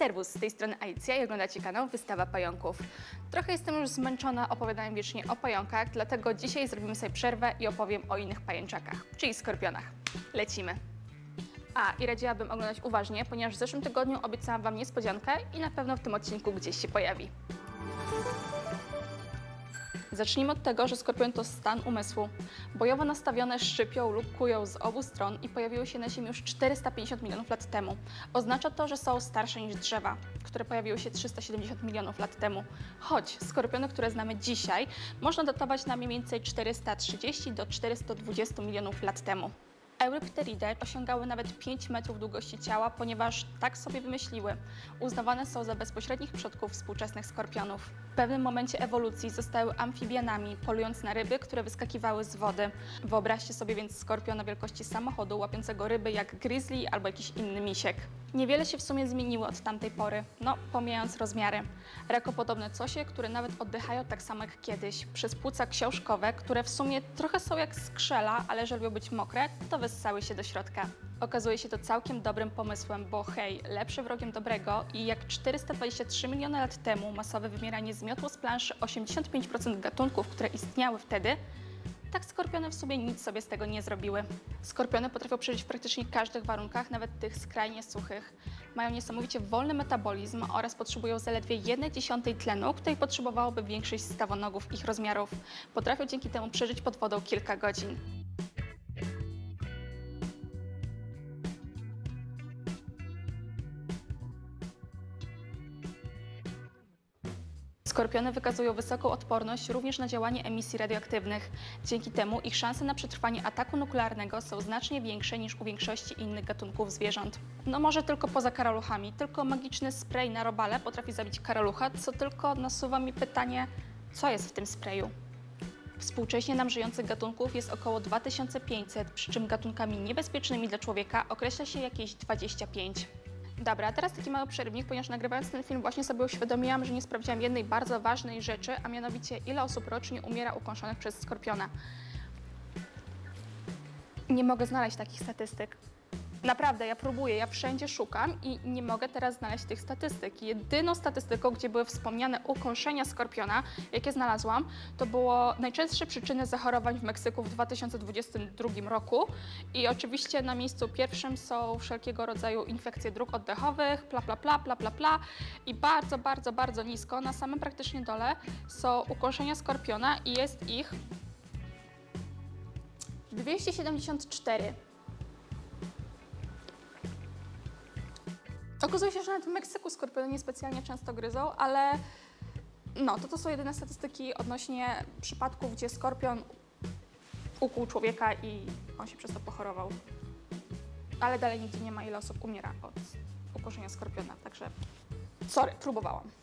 Serwus, z tej strony Alicja i oglądacie kanał Wystawa Pająków. Trochę jestem już zmęczona opowiadaniem wiecznie o pająkach, dlatego dzisiaj zrobimy sobie przerwę i opowiem o innych pajęczakach, czyli skorpionach. Lecimy! A, i radziłabym oglądać uważnie, ponieważ w zeszłym tygodniu obiecałam Wam niespodziankę i na pewno w tym odcinku gdzieś się pojawi. Zacznijmy od tego, że skorpion to stan umysłu. Bojowo nastawione szczypią lub kują z obu stron i pojawiły się na Ziemi już 450 milionów lat temu. Oznacza to, że są starsze niż drzewa, które pojawiły się 370 milionów lat temu. Choć skorpiony, które znamy dzisiaj, można datować na mniej więcej 430 do 420 milionów lat temu. Eurypteridae osiągały nawet 5 metrów długości ciała, ponieważ tak sobie wymyśliły. Uznawane są za bezpośrednich przodków współczesnych skorpionów. W pewnym momencie ewolucji zostały amfibianami, polując na ryby, które wyskakiwały z wody. Wyobraźcie sobie więc skorpiona wielkości samochodu, łapiącego ryby jak grizzly albo jakiś inny misiek. Niewiele się w sumie zmieniło od tamtej pory, no pomijając rozmiary. Rakopodobne cosie, które nawet oddychają tak samo jak kiedyś, przez płuca książkowe, które w sumie trochę są jak skrzela, ale że lubią być mokre, to wyssały się do środka. Okazuje się to całkiem dobrym pomysłem, bo hej, lepszy wrogiem dobrego i jak 423 miliony lat temu masowe wymieranie zmiotło z planszy 85% gatunków, które istniały wtedy, tak skorpiony w sobie nic sobie z tego nie zrobiły. Skorpiony potrafią przeżyć w praktycznie każdych warunkach, nawet tych skrajnie suchych. Mają niesamowicie wolny metabolizm oraz potrzebują zaledwie 1 dziesiątej tlenu, której potrzebowałoby większość stawonogów ich rozmiarów. Potrafią dzięki temu przeżyć pod wodą kilka godzin. Skorpiony wykazują wysoką odporność również na działanie emisji radioaktywnych. Dzięki temu ich szanse na przetrwanie ataku nuklearnego są znacznie większe niż u większości innych gatunków zwierząt. No może tylko poza karaluchami, tylko magiczny spray na robale potrafi zabić karalucha, co tylko nasuwa mi pytanie, co jest w tym sprayu? Współcześnie nam żyjących gatunków jest około 2500, przy czym gatunkami niebezpiecznymi dla człowieka określa się jakieś 25. Dobra, a teraz taki mały przerywnik, ponieważ nagrywając ten film właśnie sobie uświadomiłam, że nie sprawdziłam jednej bardzo ważnej rzeczy, a mianowicie ile osób rocznie umiera ukąszonych przez skorpiona. Nie mogę znaleźć takich statystyk. Naprawdę, ja próbuję, ja wszędzie szukam i nie mogę teraz znaleźć tych statystyk. Jedyną statystyką, gdzie były wspomniane ukąszenia skorpiona, jakie znalazłam, to było najczęstsze przyczyny zachorowań w Meksyku w 2022 roku. I oczywiście na miejscu pierwszym są wszelkiego rodzaju infekcje dróg oddechowych, pla, pla, pla, pla, pla, pla. I bardzo, bardzo, bardzo nisko, na samym praktycznie dole są ukąszenia skorpiona i jest ich 274. Okazuje się, że nawet w Meksyku skorpiony niespecjalnie często gryzą, ale no, to to są jedyne statystyki odnośnie przypadków, gdzie skorpion ukłuł człowieka i on się przez to pochorował. Ale dalej nigdzie nie ma, ile osób umiera od ukoszenia skorpiona, także sorry, próbowałam.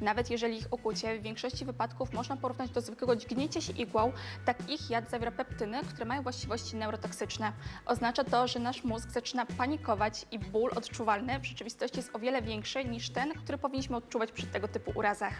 Nawet jeżeli ich ukłucie w większości wypadków można porównać do zwykłego dźgnięcia się igłą, tak ich jad zawiera peptyny, które mają właściwości neurotoksyczne. Oznacza to, że nasz mózg zaczyna panikować i ból odczuwalny w rzeczywistości jest o wiele większy niż ten, który powinniśmy odczuwać przy tego typu urazach.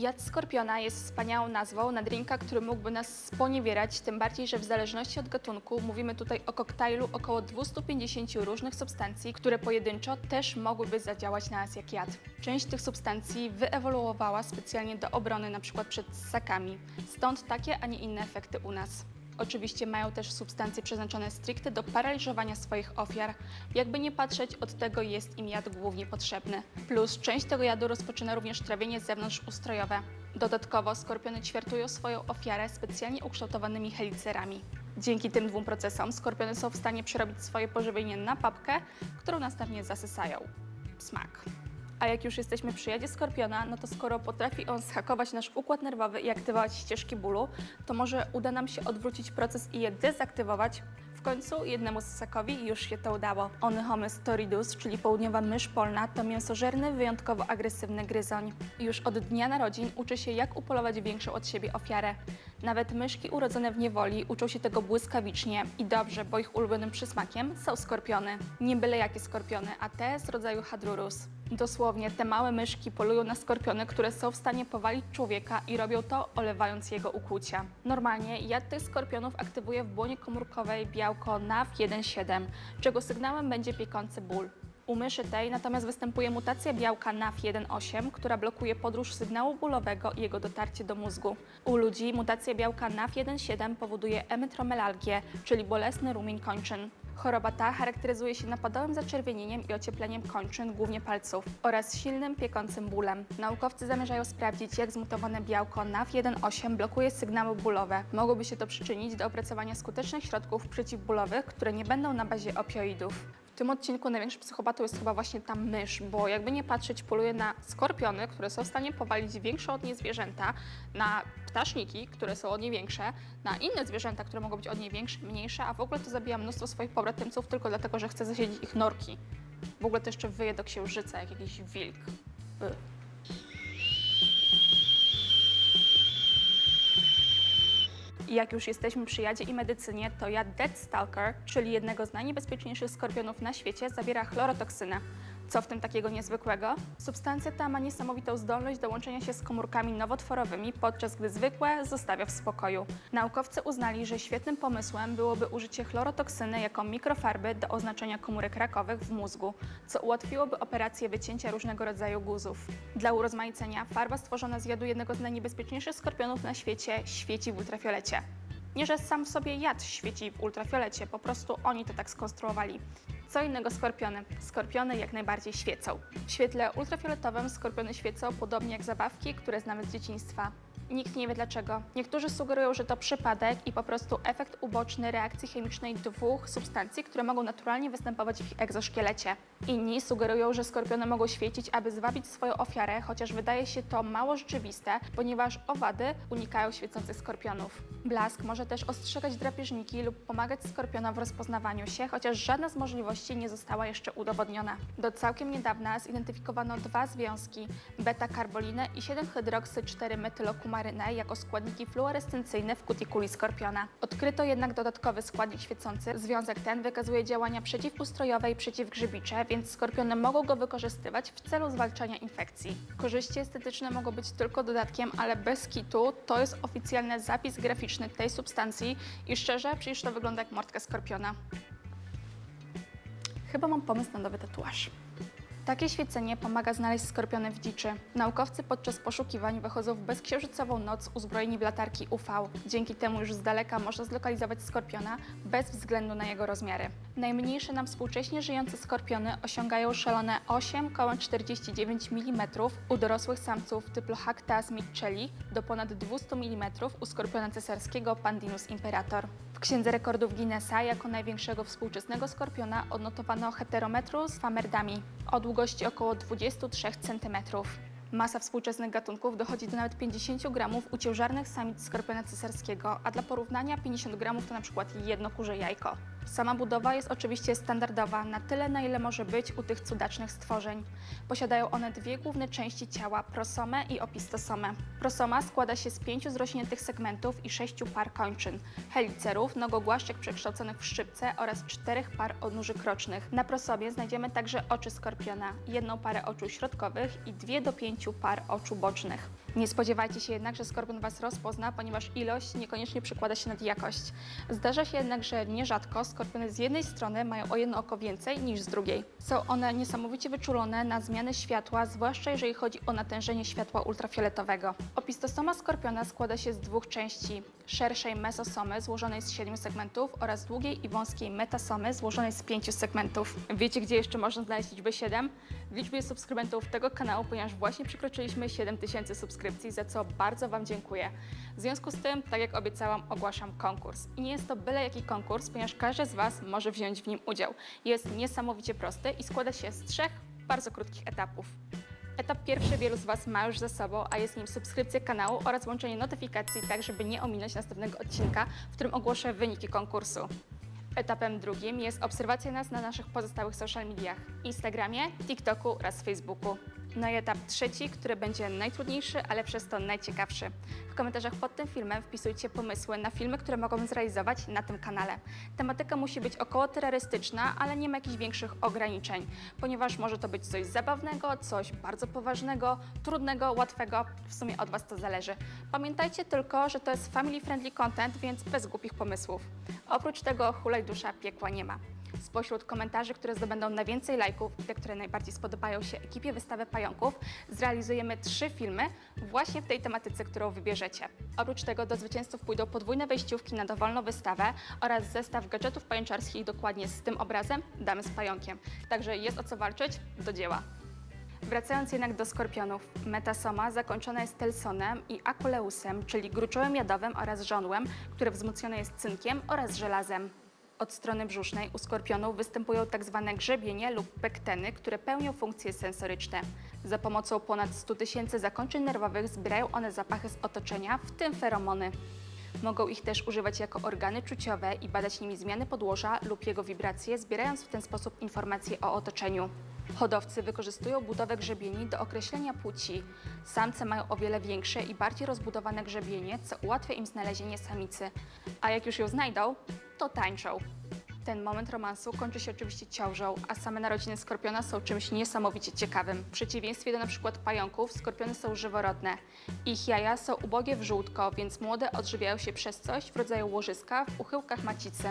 Jad skorpiona jest wspaniałą nazwą na drinka, który mógłby nas sponiewierać, tym bardziej, że w zależności od gatunku mówimy tutaj o koktajlu około 250 różnych substancji, które pojedynczo też mogłyby zadziałać na nas jak jad. Część tych substancji wyewoluowała specjalnie do obrony np. przed ssakami, stąd takie, a nie inne efekty u nas. Oczywiście mają też substancje przeznaczone stricte do paraliżowania swoich ofiar. Jakby nie patrzeć, od tego jest im jad głównie potrzebny. Plus część tego jadu rozpoczyna również trawienie zewnątrzustrojowe. Dodatkowo skorpiony ćwiartują swoją ofiarę specjalnie ukształtowanymi helicerami. Dzięki tym dwóm procesom skorpiony są w stanie przerobić swoje pożywienie na papkę, którą następnie zasysają. Smak. A jak już jesteśmy przy jadzie skorpiona, no to skoro potrafi on schakować nasz układ nerwowy i aktywować ścieżki bólu, to może uda nam się odwrócić proces i je dezaktywować. W końcu jednemu ssakowi już się to udało. Onychomys toridus, czyli południowa mysz polna, to mięsożerny, wyjątkowo agresywny gryzoń. Już od dnia narodzin uczy się, jak upolować większą od siebie ofiarę. Nawet myszki urodzone w niewoli uczą się tego błyskawicznie i dobrze, bo ich ulubionym przysmakiem są skorpiony. Nie byle jakie skorpiony, a te z rodzaju hadrurus. Dosłownie te małe myszki polują na skorpiony, które są w stanie powalić człowieka i robią to olewając jego ukłucia. Normalnie jad tych skorpionów aktywuje w błonie komórkowej białko NAV1,7, czego sygnałem będzie piekący ból. U myszy tej natomiast występuje mutacja białka NAF1.8, która blokuje podróż sygnału bólowego i jego dotarcie do mózgu. U ludzi mutacja białka NAF1.7 powoduje emetromelalgię, czyli bolesny rumień kończyn. Choroba ta charakteryzuje się napadowym zaczerwienieniem i ociepleniem kończyn, głównie palców, oraz silnym, piekącym bólem. Naukowcy zamierzają sprawdzić, jak zmutowane białko NAF1.8 blokuje sygnały bólowe. Mogłoby się to przyczynić do opracowania skutecznych środków przeciwbólowych, które nie będą na bazie opioidów. Tym odcinku największym psychopatą jest chyba właśnie ta mysz, bo jakby nie patrzeć, poluje na skorpiony, które są w stanie powalić większe od niej zwierzęta, na ptaszniki, które są od niej większe, na inne zwierzęta, które mogą być od niej większe, mniejsze, a w ogóle to zabija mnóstwo swoich pobratymców tylko dlatego, że chce zasiedzieć ich norki. W ogóle to jeszcze wyje do księżyca, jak jakiś wilk. Ugh. I jak już jesteśmy przy jadzie i medycynie, to jad Dead Stalker, czyli jednego z najniebezpieczniejszych skorpionów na świecie, zawiera chlorotoksynę. Co w tym takiego niezwykłego? Substancja ta ma niesamowitą zdolność do łączenia się z komórkami nowotworowymi, podczas gdy zwykłe zostawia w spokoju. Naukowcy uznali, że świetnym pomysłem byłoby użycie chlorotoksyny jako mikrofarby do oznaczenia komórek rakowych w mózgu, co ułatwiłoby operację wycięcia różnego rodzaju guzów. Dla urozmaicenia farba stworzona z jadu jednego z najniebezpieczniejszych skorpionów na świecie świeci w ultrafiolecie. Nie, że sam w sobie jad świeci w ultrafiolecie, po prostu oni to tak skonstruowali. Co innego skorpiony. Skorpiony jak najbardziej świecą. W świetle ultrafioletowym skorpiony świecą podobnie jak zabawki, które znamy z dzieciństwa. Nikt nie wie dlaczego. Niektórzy sugerują, że to przypadek i po prostu efekt uboczny reakcji chemicznej dwóch substancji, które mogą naturalnie występować w ich egzoszkielecie. Inni sugerują, że skorpiony mogą świecić, aby zwabić swoją ofiarę, chociaż wydaje się to mało rzeczywiste, ponieważ owady unikają świecących skorpionów. Blask może też ostrzegać drapieżniki lub pomagać skorpionom w rozpoznawaniu się, chociaż żadna z możliwości nie została jeszcze udowodniona. Do całkiem niedawna zidentyfikowano dwa związki beta-karbolinę i 7-hydroksy-4-metylokumarynę jako składniki fluorescencyjne w kutikuli skorpiona. Odkryto jednak dodatkowy składnik świecący. Związek ten wykazuje działania przeciwustrojowe i przeciwgrzybicze, więc skorpiony mogą go wykorzystywać w celu zwalczania infekcji. Korzyści estetyczne mogą być tylko dodatkiem, ale bez kitu to jest oficjalny zapis graficzny tej substancji i szczerze, przecież to wygląda jak mordka skorpiona. Chyba mam pomysł na nowy tatuaż. Takie świecenie pomaga znaleźć skorpiony w dziczy. Naukowcy podczas poszukiwań wychodzą w bezksiężycową noc uzbrojeni w latarki UV. Dzięki temu już z daleka można zlokalizować skorpiona bez względu na jego rozmiary. Najmniejsze nam współcześnie żyjące skorpiony osiągają szalone 8,49 mm u dorosłych samców typu Hactas mitchelli do ponad 200 mm u skorpiona cesarskiego Pandinus imperator. W Księdze Rekordów Guinnessa jako największego współczesnego skorpiona odnotowano Heterometrus famerdami o długości około 23 cm. Masa współczesnych gatunków dochodzi do nawet 50 gramów u ciężarnych samic skorpiona cesarskiego, a dla porównania 50 gramów to na przykład jedno kurze jajko. Sama budowa jest oczywiście standardowa, na tyle na ile może być u tych cudacznych stworzeń. Posiadają one dwie główne części ciała, prosomę i opistosomę. Prosoma składa się z pięciu zrośniętych segmentów i sześciu par kończyn, helicerów, nogogłaszczek przekształconych w szczypce oraz czterech par odnóży krocznych. Na prosomie znajdziemy także oczy skorpiona, jedną parę oczu środkowych i dwie do pięciu par oczu bocznych. Nie spodziewajcie się jednak, że skorpion Was rozpozna, ponieważ ilość niekoniecznie przekłada się nad jakość. Zdarza się jednak, że nierzadko skorpiony z jednej strony mają o jedno oko więcej niż z drugiej. Są one niesamowicie wyczulone na zmiany światła, zwłaszcza jeżeli chodzi o natężenie światła ultrafioletowego. Opistosoma skorpiona składa się z dwóch części. Szerszej mesosomy złożonej z siedmiu segmentów oraz długiej i wąskiej metasomy złożonej z pięciu segmentów. Wiecie, gdzie jeszcze można znaleźć liczbę 7? W liczbie subskrybentów tego kanału, ponieważ właśnie przekroczyliśmy 7000 subskrypcji, za co bardzo Wam dziękuję. W związku z tym, tak jak obiecałam, ogłaszam konkurs. I nie jest to byle jaki konkurs, ponieważ każdy z Was może wziąć w nim udział. Jest niesamowicie prosty i składa się z trzech bardzo krótkich etapów. Etap pierwszy wielu z Was ma już za sobą, a jest nim subskrypcja kanału oraz włączenie notyfikacji, tak żeby nie ominąć następnego odcinka, w którym ogłoszę wyniki konkursu. Etapem drugim jest obserwacja nas na naszych pozostałych social mediach Instagramie, TikToku oraz Facebooku. No i etap trzeci, który będzie najtrudniejszy, ale przez to najciekawszy. W komentarzach pod tym filmem wpisujcie pomysły na filmy, które mogą zrealizować na tym kanale. Tematyka musi być około terrorystyczna, ale nie ma jakichś większych ograniczeń, ponieważ może to być coś zabawnego, coś bardzo poważnego, trudnego, łatwego, w sumie od Was to zależy. Pamiętajcie tylko, że to jest family friendly content, więc bez głupich pomysłów. Oprócz tego hulaj dusza piekła nie ma. Spośród komentarzy, które zdobędą najwięcej lajków i te, które najbardziej spodobają się ekipie Wystawy Pająków, zrealizujemy trzy filmy właśnie w tej tematyce, którą wybierzecie. Oprócz tego do zwycięzców pójdą podwójne wejściówki na dowolną wystawę oraz zestaw gadżetów pajęczarskich dokładnie z tym obrazem Damy z pająkiem. Także jest o co walczyć, do dzieła. Wracając jednak do skorpionów, metasoma zakończona jest telsonem i akuleusem, czyli gruczołem jadowym oraz żądłem, które wzmocnione jest cynkiem oraz żelazem. Od strony brzusznej u skorpionów występują tak zwane grzebienie lub pekteny, które pełnią funkcje sensoryczne. Za pomocą ponad 100 tysięcy zakończeń nerwowych zbierają one zapachy z otoczenia, w tym feromony. Mogą ich też używać jako organy czuciowe i badać nimi zmiany podłoża lub jego wibracje, zbierając w ten sposób informacje o otoczeniu. Hodowcy wykorzystują budowę grzebieni do określenia płci. Samce mają o wiele większe i bardziej rozbudowane grzebienie, co ułatwia im znalezienie samicy. A jak już ją znajdą, to tańczą. Ten moment romansu kończy się oczywiście ciążą, a same narodziny skorpiona są czymś niesamowicie ciekawym. W przeciwieństwie do przykład pająków, skorpiony są żyworodne. Ich jaja są ubogie w żółtko, więc młode odżywiają się przez coś w rodzaju łożyska w uchyłkach macicy.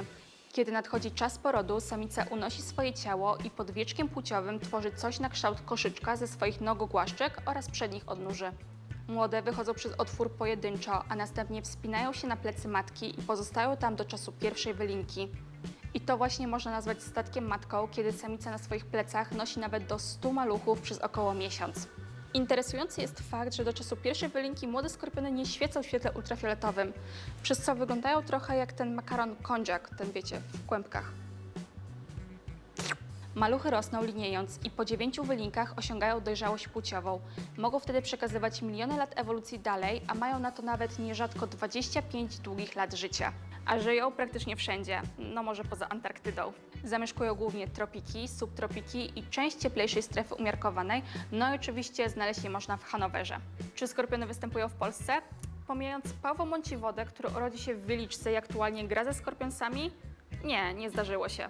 Kiedy nadchodzi czas porodu, samica unosi swoje ciało i pod wieczkiem płciowym tworzy coś na kształt koszyczka ze swoich nogogłaszczek oraz przednich odnóży. Młode wychodzą przez otwór pojedynczo, a następnie wspinają się na plecy matki i pozostają tam do czasu pierwszej wylinki. I to właśnie można nazwać statkiem matką, kiedy samica na swoich plecach nosi nawet do 100 maluchów przez około miesiąc. Interesujący jest fakt, że do czasu pierwszej wylinki młode skorpiony nie świecą w świetle ultrafioletowym, przez co wyglądają trochę jak ten makaron kondziak, ten wiecie, w kłębkach. Maluchy rosną liniejąc i po dziewięciu wylinkach osiągają dojrzałość płciową. Mogą wtedy przekazywać miliony lat ewolucji dalej, a mają na to nawet nierzadko 25 długich lat życia. A żyją praktycznie wszędzie, no może poza Antarktydą. Zamieszkują głównie tropiki, subtropiki i część cieplejszej strefy umiarkowanej, no i oczywiście znaleźć je można w Hanowerze. Czy skorpiony występują w Polsce? Pomijając Pawła Mąciwodę, który urodzi się w Wyliczce i aktualnie gra ze skorpionsami? Nie, nie zdarzyło się.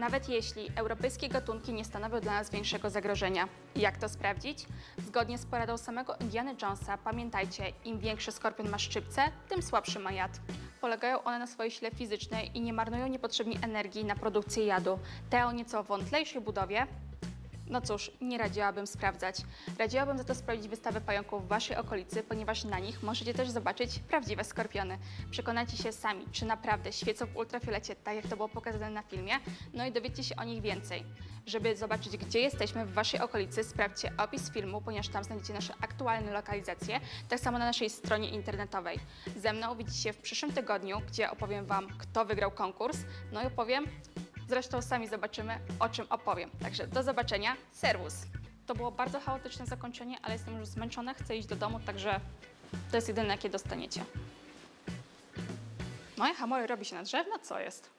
Nawet jeśli europejskie gatunki nie stanowią dla nas większego zagrożenia. Jak to sprawdzić? Zgodnie z poradą samego Indiana Jonesa, pamiętajcie, im większy skorpion ma szczypce, tym słabszy ma jad. Polegają one na swojej sile fizycznej i nie marnują niepotrzebnie energii na produkcję jadu. Te o nieco wątlejszej budowie no cóż, nie radziłabym sprawdzać. Radziłabym za to sprawdzić wystawę pająków w Waszej okolicy, ponieważ na nich możecie też zobaczyć prawdziwe skorpiony. Przekonajcie się sami, czy naprawdę świecą w ultrafiolecie, tak jak to było pokazane na filmie, no i dowiedzcie się o nich więcej. Żeby zobaczyć, gdzie jesteśmy w Waszej okolicy, sprawdźcie opis filmu, ponieważ tam znajdziecie nasze aktualne lokalizacje, tak samo na naszej stronie internetowej. Ze mną widzicie się w przyszłym tygodniu, gdzie opowiem Wam, kto wygrał konkurs, no i opowiem, Zresztą sami zobaczymy, o czym opowiem. Także do zobaczenia. Serwus! To było bardzo chaotyczne zakończenie, ale jestem już zmęczona, chcę iść do domu, także to jest jedyne, jakie dostaniecie. Moje hamory robi się na drzewno? Co jest?